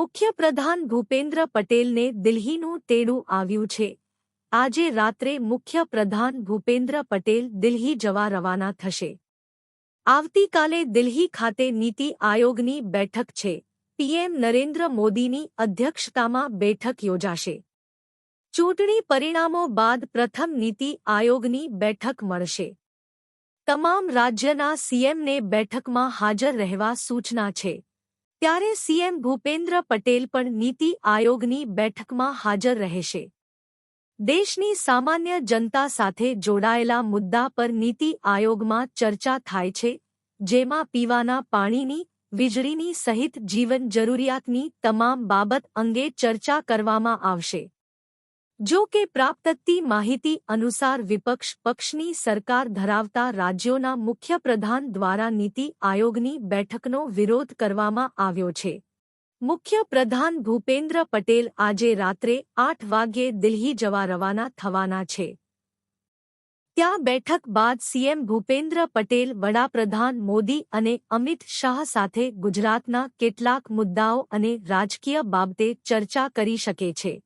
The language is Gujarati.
મુખ્યપ્રધાન ભૂપેન્દ્ર પટેલને દિલ્હીનું તેડું આવ્યું છે. આજે રાત્રે મુખ્યપ્રધાન ભૂપેન્દ્ર પટેલ દિલ્હી જવા રવાના થશે. આવતીકાલે દિલ્હી ખાતે નીતિ આયોગની બેઠક છે. પીએમ નરેન્દ્ર મોદીની અધ્યક્ષતામાં બેઠક યોજાશે. ચૂંટણી પરિણામો બાદ પ્રથમ નીતિ આયોગની બેઠક મળશે. તમામ રાજ્યના સીએમને બેઠકમાં હાજર રહેવા સૂચના છે. ત્યારે સીએમ ભૂપેન્દ્ર પટેલ પણ નીતિ આયોગની બેઠકમાં હાજર રહેશે. દેશની સામાન્ય જનતા સાથે જોડાયેલા મુદ્દા પર નીતિ આયોગમાં ચર્ચા થાય છે, જેમાં પીવાના પાણીની, વીજળીની સહિત જીવન જરૂરિયાતની તમામ બાબત અંગે ચર્ચા કરવામાં આવશે. જો કે પ્રાપ્તતી માહિતી અનુસાર વિપક્ષ પક્ષની સરકાર ધરાવતા રાજ્યોના મુખ્યપ્રધાન દ્વારા નીતિ આયોગની બેઠકનો વિરોધ કરવામાં આવ્યો છે. મુખ્યપ્રધાન ભૂપેન્દ્ર પટેલ આજે રાત્રે આઠ વાગ્યે દિલ્હી જવા રવાના થવાના છે. ત્યાં બેઠક બાદ સીએમ ભૂપેન્દ્ર પટેલ, વડાપ્રધાન મોદી અને અમિત શાહ સાથે ગુજરાતના કેટલાક મુદ્દાઓ અને રાજકીય બાબતે ચર્ચા કરી શકે છે.